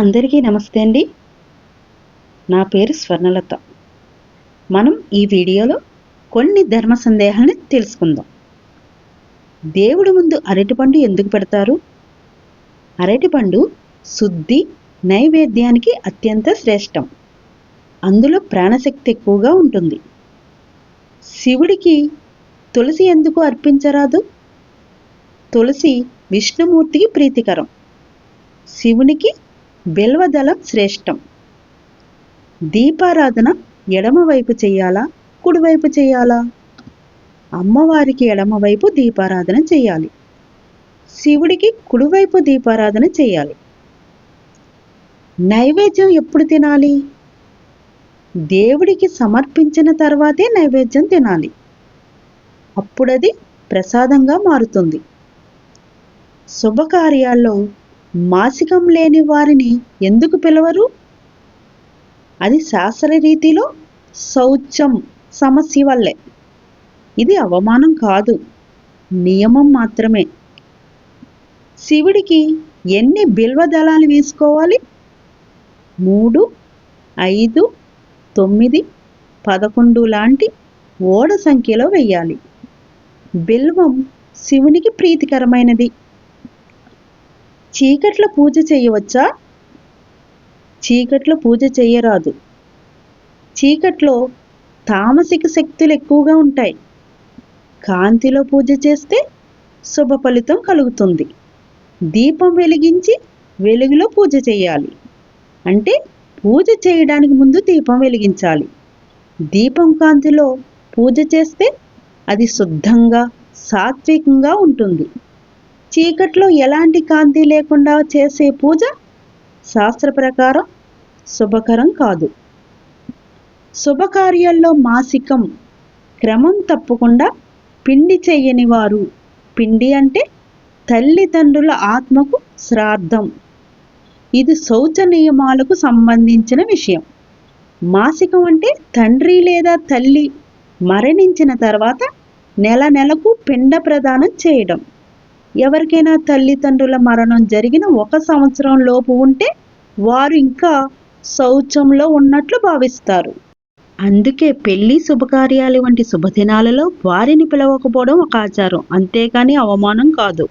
అందరికీ నమస్తే అండి. నా పేరు స్వర్ణలత. మనం ఈ వీడియోలో కొన్ని ధర్మ సందేహాలని తెలుసుకుందాం. దేవుడి ముందు అరటిపండు ఎందుకు పెడతారు? అరటిపండు శుద్ధి నైవేద్యానికి అత్యంత శ్రేష్టం. అందులో ప్రాణశక్తి ఎక్కువగా ఉంటుంది. శివుడికి తులసి ఎందుకు అర్పించరాదు? తులసి విష్ణుమూర్తికి ప్రీతికరం. శివునికి బిల్వదళం శ్రేష్టం. దీపారాధన ఎడమవైపు చేయాలా? కుడివైపు చేయాలా? అమ్మవారికి ఎడమవైపు దీపారాధన చేయాలి. శివుడికి కుడివైపు దీపారాధన చేయాలి. నైవేద్యం ఎప్పుడు తినాలి? దేవుడికి సమర్పించిన తర్వాతే నైవేద్యం తినాలి. అప్పుడది ప్రసాదంగా మారుతుంది. శుభకార్యాల్లో మాసికం లేని వారిని ఎందుకు పిలవరు? అది శాస్త్ర రీతిలో శౌచం సమస్య వల్లే. ఇది అవమానం కాదు. నియమం మాత్రమే. శివుడికి ఎన్ని బిల్వ దళాలు వేసుకోవాలి? మూడు ఐదు తొమ్మిది పదకొండు లాంటి ఓడ సంఖ్యలో వెయ్యాలి బిల్వం శివునికి ప్రీతికరమైనది. చీకట్ల పూజ చేయవచ్చా? చీకట్లో పూజ చేయరాదు. చీకట్లో తామసిక శక్తులు ఎక్కువగా ఉంటాయి. కాంతిలో పూజ చేస్తే శుభ ఫలితం కలుగుతుంది. దీపం వెలిగించి వెలుగులో పూజ చేయాలి. అంటే పూజ చేయడానికి ముందు దీపం వెలిగించాలి. దీపం కాంతిలో పూజ చేస్తే అది శుద్ధంగా సాత్వికంగా ఉంటుంది. చీకట్లో ఎలాంటి కాంతి లేకుండా చేసే పూజ శాస్త్ర ప్రకారం శుభకరం కాదు. శుభకార్యాల్లో మాసికం క్రమం తప్పకుండా పిండి చెయ్యని వారు. పిండి అంటే తల్లిదండ్రుల ఆత్మకు శ్రాద్ధం. ఇది శౌచ నియమాలకు సంబంధించిన విషయం. మాసికం అంటే తండ్రి లేదా తల్లి మరణించిన తర్వాత నెల నెలకు పిండ ప్రదానం చేయడం. ఎవరికైనా తల్లిదండ్రుల మరణం జరిగిన ఒక సంవత్సరం లోపు ఉంటే వారు ఇంకా శౌచంలో ఉన్నట్లు భావిస్తారు. అందుకే పెళ్ళి శుభకార్యాలు వంటి శుభదినాలలో వారిని పిలవకపోవడం ఒక ఆచారం. అంతేకాని అవమానం కాదు.